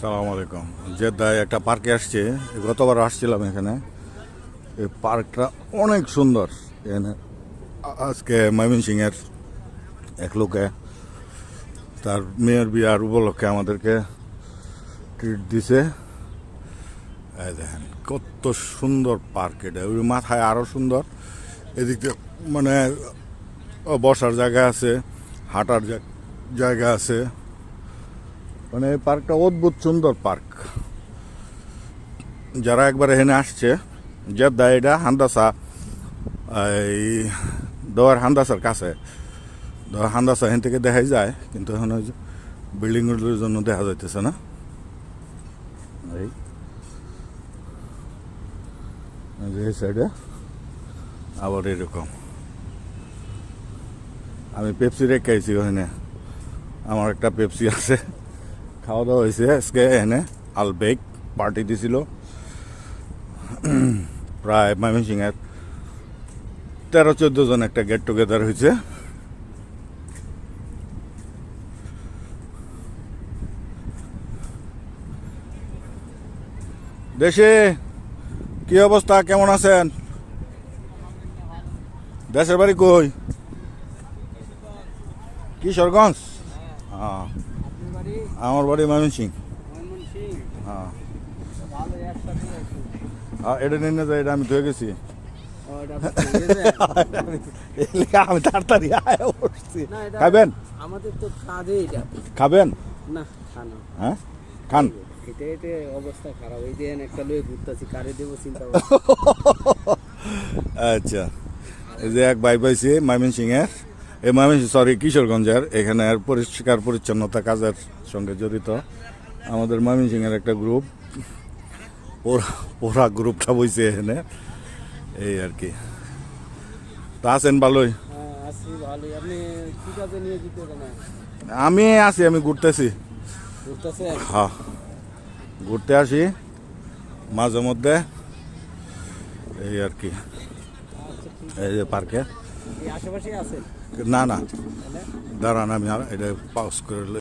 সালাম আলাইকুম। জেদ্দায় একটা পার্কে আসছে। গতবার আসছিলাম এখানে। এই পার্কটা অনেক সুন্দর। এখানে আজকে ময়মনসিংহের এক লোকে তার মেয়ের বিয়ার উপলক্ষে আমাদেরকে ট্রিট দিছে। এই দেখেন, কত সুন্দর পার্ক এটা। ওই মাথায় আরও সুন্দর। এদিকে মানে বসার জায়গা আছে, হাঁটার জায়গা আছে। মানে পার্কটা অদ্ভুত সুন্দর পার্ক। যারা একবার এখানে আসছে, জেদ্দা এটা হান্দাসা, এই দোয়ার হান্দাসার কাছে। দোয়ার হান্দাসা এখান থেকে দেখাই যায়, কিন্তু এখন ওই বিল্ডিংগুলোর জন্য দেখা যাইতেছে না। এই। সাইডে আবার এরকম। আমি পেপসি রেখে ওখানে। আমার একটা পেপসি আছে। খাওয়া দাওয়া হয়েছে। আজকে এনে আলবেক পার্টি দিছিল। প্রায় ময়মনসিংহের তেরো চোদ্দ জন একটা গেট টুগেদার হয়েছে। দেশে কি অবস্থা? কেমন আছেন? দেশের বাড়ি কই? কিশোরগঞ্জ? হ্যাঁ। আমার বাড়ি ময়মনসিং হ্যাঁ। হ্যাঁ, এটা নিয়ে না এটা আমি ধুয়ে গেছি। আমি তাড়াতাড়ি খাবেন? আমাদের তো কাজে এটা। খাবেন? না খানা হ্যাঁ? খান। এটা এটা অবস্থা খারাপ। এই যে একটা লয়ে ঘুরতেছি কারে দেবো চিন্তা আচ্ছা। এই যে এক ভাই পাইছি ময়মনসিং এর ময়মনসিং সরি কিশোরগঞ্জের এখানে পরিষ্কার পরিচ্ছন্নতা কাজের সঙ্গে জড়িত। আমাদের ময়মনসিং এর একটা গ্রুপ ওরা গ্রুপটা বইছে এখানে। এই আর কি। তা আছেন ভালোই? হ্যাঁ আমি আছি আমি ঘুরতেছি। হ্যাঁ। ঘুরতে আসি মাঝে মধ্যে। এই আর কি। এই যে পার্কে। না না। দাঁড়ান আমি এটা পাউস করে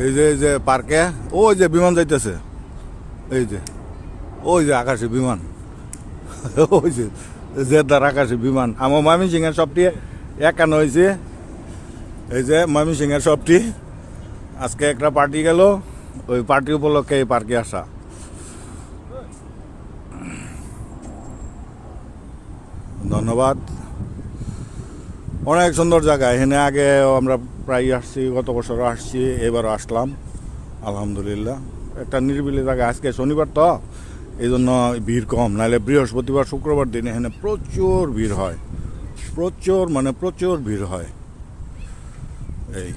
এই যে এই যে পার্কে ওই যে বিমান যাইতেছে। এই যে, ওই যে আকাশে বিমান। ওই যে, জেদ্দার আকাশে বিমান। আমার মামি সিংহের সবটি একান্ন হয়েছে এই যে মামি সিংহের সবটি। আজকে একটা পার্টি গেল। ওই পার্টি উপলক্ষে এই পার্কে আসা। ধন্যবাদ। অনেক সুন্দর জায়গা এখানে আগে আমরা প্রায় আসছি, গত বছর আসছি, এবারও আসলাম। আলহামদুলিল্লাহ। একটা নিরিবিলি জায়গা আজকে শনিবার তো এই জন্য ভিড় কম। নাহলে বৃহস্পতিবার, শুক্রবার দিন এখানে প্রচুর ভিড় হয়। প্রচুর মানে প্রচুর ভিড় হয়। এই।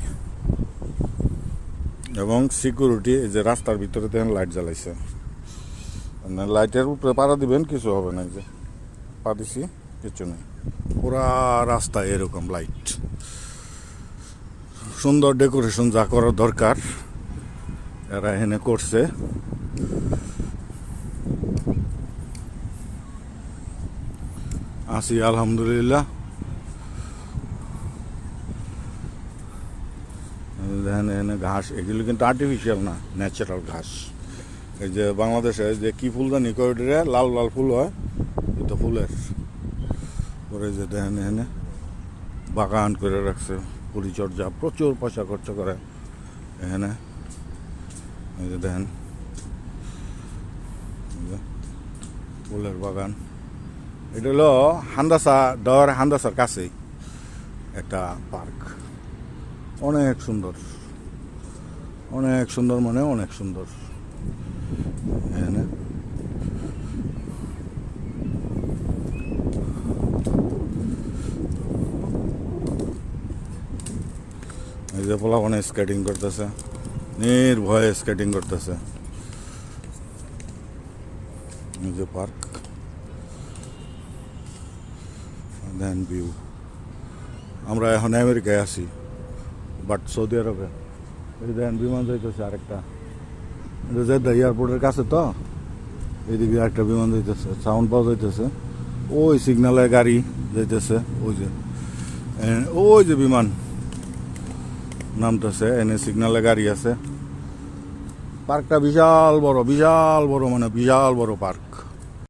এবং সিকিউরিটি যে রাস্তার ভিতরে দেখেন লাইট জ্বালাইছে। মানে লাইটের উপরে পাড়া দিবেন, কিছু হবে না যে। পা দিছি, কিছু নেই। পুরা রাস্তা এরকম লাইট সুন্দর ডেকোরেশন যা করার দরকার, এরা এখানে করছে। আছি, আলহামদুলিল্লাহ। দেখেন এখানে ঘাস, এগুলো কিন্তু আর্টিফিশিয়াল না ন্যাচারাল ঘাস। এই যে বাংলাদেশে যে কি ফুল জানি করিডোরে লাল লাল ফুল হয় এটা ফুলের। পরে যে দেখেন এখানে বাগান করে রাখছে, পরিচর্যা, প্রচুর পয়সা খরচ করে এখানে এই যে ফুলের বাগান। এটা হলো হান্দাসা, ডর হান্দাসার কাছেই একটা পার্ক। অনেক সুন্দর অনেক সুন্দর মানে অনেক সুন্দর এখানে এই যে পোলা মানে স্কেটিং করতেছে। নির্ভয়ে স্কেটিং করতেছে। এই যে পার্ক দেন ভিউ আমরা এখন আমেরিকায় আছি বাট সৌদি আরবে এই দেখেন বিমান যাইতেছে আরেকটা। জেদ্দা এয়ারপোর্টের কাছে তো? এইদিকে একটা বিমান যাইতেছে সাউন্ড পাওয়া যাইতেছে। ওই সিগনালে গাড়ি যাইতেছে, ওই যে। ওই যে বিমান। নামতেছে এনে সিগনালে গাড়ি আছে। পার্কটা বিশাল বড় বিশাল বড় মানে বিশাল বড় পার্ক